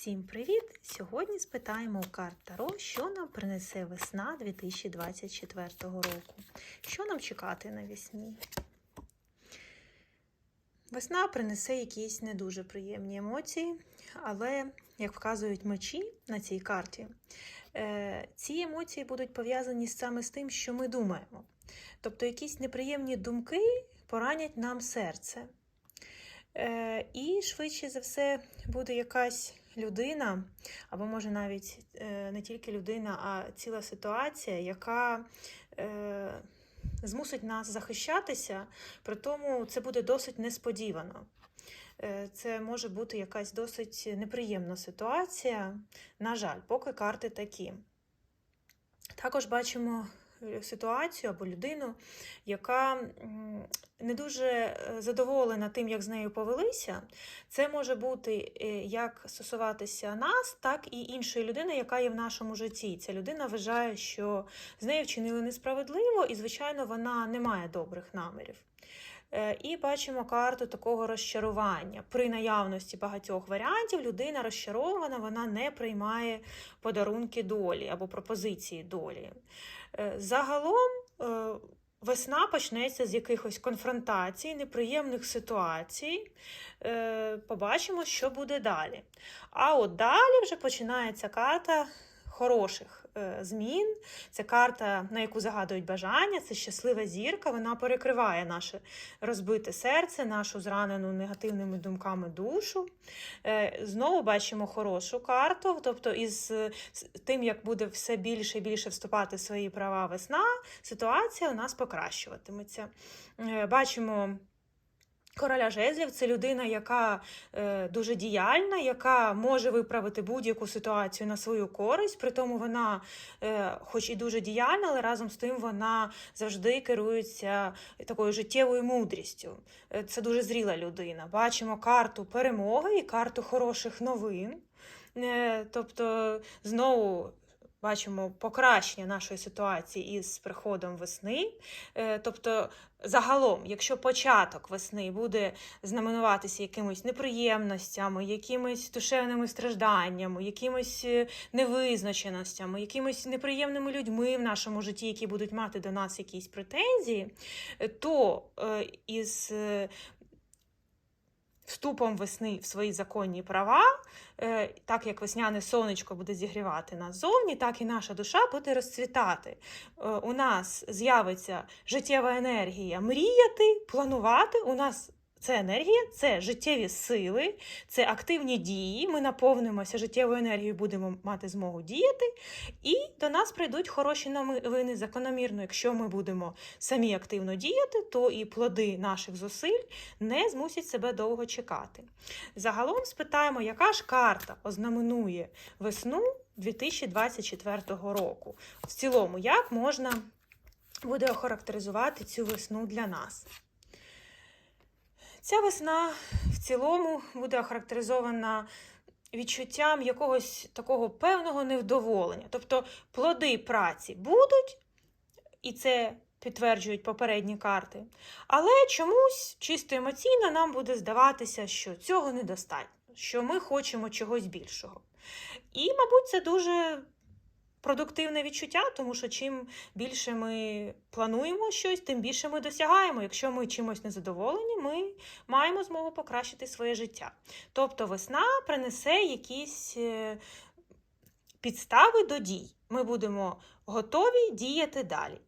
Всім привіт! Сьогодні спитаємо у карт Таро, що нам принесе весна 2024 року. Що нам чекати навесні? Весна принесе якісь не дуже приємні емоції, але, як вказують мечі на цій карті, е, ці емоції будуть пов'язані саме з тим, що ми думаємо. Тобто якісь неприємні думки поранять нам серце. Е, І швидше за все буде якась людина, або може навіть е, не тільки людина, а ціла ситуація, яка е, змусить нас захищатися, при тому це буде досить несподівано. Е, Це може бути якась досить неприємна ситуація. На жаль, поки карти такі. Також бачимо ситуацію або людину, яка не дуже е, задоволена тим, як з нею повелися. Це може бути е, як стосуватися нас, так і іншої людини, яка є в нашому житті. Ця людина вважає, що з нею вчинили несправедливо, і, звичайно, вона не має добрих намірів. Е, І бачимо карту такого розчарування. При наявності багатьох варіантів людина розчарована, вона не приймає подарунки долі або пропозиції долі. Загалом весна почнеться з якихось конфронтацій, неприємних ситуацій. Е, Побачимо, що буде далі. А от далі вже починається карта хороших е, змін. Це карта, на яку загадують бажання, це щаслива зірка. Вона перекриває наше розбите серце, нашу зранену негативними думками душу. Е, Знову бачимо хорошу карту, тобто із тим, як буде все більше і більше вступати в свої права весна, ситуація у нас покращуватиметься. Е, Бачимо. Короля жезлів це людина, яка е, дуже діяльна, яка може виправити будь-яку ситуацію на свою користь. При тому вона, е, хоч і дуже діяльна, але разом з тим вона завжди керується такою життєвою мудрістю. Е, це дуже зріла людина. Бачимо карту перемоги і карту хороших новин. Е, тобто, знову. Бачимо покращення нашої ситуації із приходом весни. Е, Тобто, загалом, якщо початок весни буде знаменуватися якимись неприємностями, якимись душевними стражданнями, якимись е, невизначеностями, якимись неприємними людьми в нашому житті, які будуть мати до нас якісь претензії, е, то із вступом весни в свої законні права, е, так як весняне сонечко буде зігрівати нас зовні, так і наша душа буде розцвітати. Е, У нас з'явиться життєва енергія мріяти, планувати. У нас це енергія, це життєві сили, це активні дії. Ми наповнимося життєвою енергією, будемо мати змогу діяти, і до нас прийдуть хороші новини закономірно. Якщо ми будемо самі активно діяти, то і плоди наших зусиль не змусять себе довго чекати. Загалом спитаємо, яка ж карта ознаменує весну 2024 року. В цілому, як можна буде охарактеризувати цю весну для нас? Ця весна в цілому буде охарактеризована відчуттям якогось такого певного невдоволення. Тобто плоди праці будуть, і це підтверджують попередні карти. Але чомусь чисто емоційно нам буде здаватися, що цього недостатньо, що ми хочемо чогось більшого. І, мабуть, це дуже продуктивне відчуття, тому що чим більше ми плануємо щось, тим більше ми досягаємо. Якщо ми чимось незадоволені, ми маємо змогу покращити своє життя. Тобто весна принесе якісь е, підстави до дій. Ми будемо готові діяти далі.